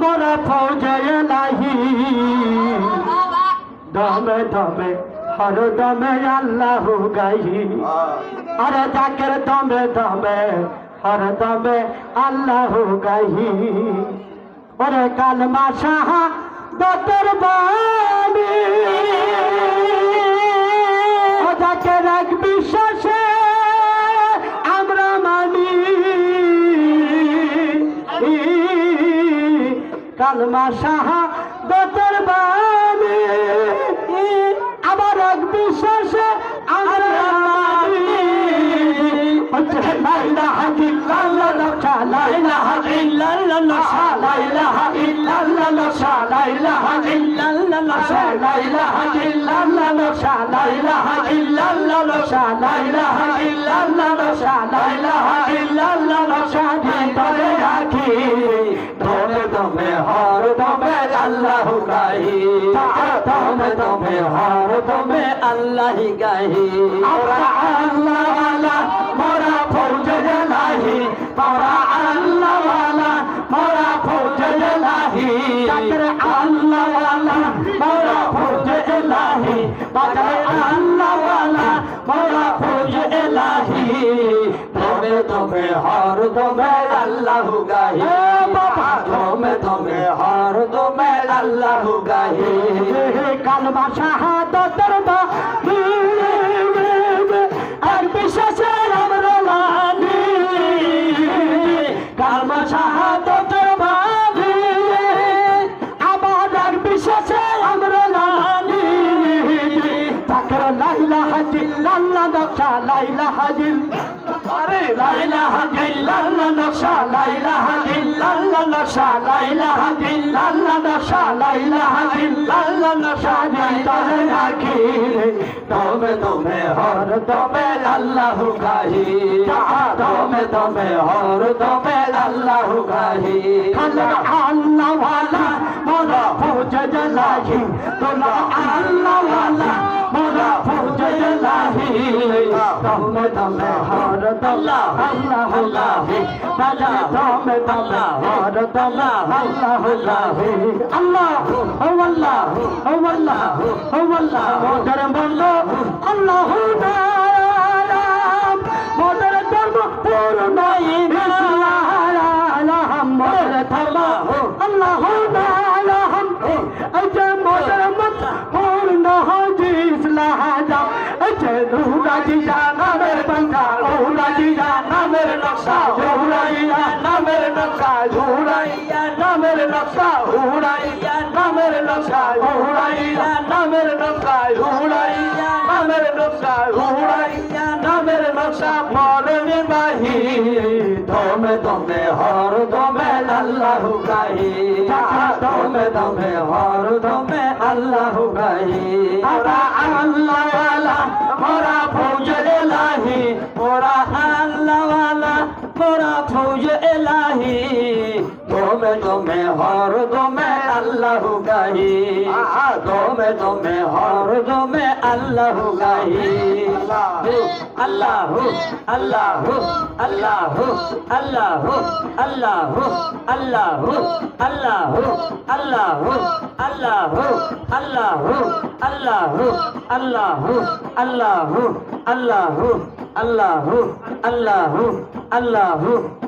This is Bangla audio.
মোরা ফৌজে নাহি। দমে দমে, হর দমে আল্লাহ গাহি। আর জাকের দমে দমে, হর দমে আল্লাহ গাহি। ওরে কালমা সাহা দতর বাণী। কালমা সাহা দতর বানে আবার এক বিশ্বাসে আমরা রাখি तुम्हें अल्लाह गाही तुम तुम्हें हार तुम्हें अल्लाह गाही अल्लाह वाला मोरा फौज जलाही मोरा अल्लाह वाला मोरा फौज जलाही अल्लाह वाला मोरा फौज जलाही अल्लाह वाला मोरा फौज जलाही तुम्हें तुम्हें हार तुम्हें अल्लाह गाही तुम्हें में हर दो मैं अल्लाह আর বিশ্বাসের আমরা মানি কালমা শাহাদতের মানি আমার আর বিশ্বাসের আমরা মানি তাকে লাইলা হাজিল দক্ষা লাইলা হাজিল নশা লাইলাহা ইল্লাল্লাহ, নশা লাইলাহা ইল্লাল্লাহ, নশা লাইলাহা ইল্লাল্লাহ, নশা জাইতাহ রাখি রে তবে তবে হর তবে আল্লাহ গাহি। তবে তবে হর তবে আল্লাহ গাহি। খালা আল্লাহ ওয়ালা মোরা হোজ জলাহি তোলা আল্লাহ ওয়ালা দমে দমে হর দলা হল্লা হল্লা হে দাদা দমে দলা হর দলা হল্লা হল্লা হে আল্লাহ ও আল্লাহ ও আল্লাহ ও আল্লাহ ও ধর্ম আল্লাহ নুরাজি নামের বাংলা নুরাজি নামের নকশা নুরাইয়া নামের নকশা নুরাইয়া নামের নকশা নুরাইয়া নামের নকশা নুরাইয়া নামের নকশা নুরাইয়া নামের নকশা নুরাইয়া নামের নকশা, মরণে বাহি দমে দমে হর দমে আল্লাহ গাহি দমে দমে হর দমে আল্লাহ গাহি। ফৌজ এলাহি দমে দমে হর দমে আল্লাহ গাহি দমে দমে হর দমে আল্লাহ গাহি আল্লাহ আল্লাহ আল্লাহ আল্লাহ আল্লাহ আল্লাহ আল্লাহ আল্লাহ আল্লাহ আল্লাহ আল্লাহ আল্লাহ আল্লাহ আল্লাহ আল্লাহ আল্লাহ আল্লাহ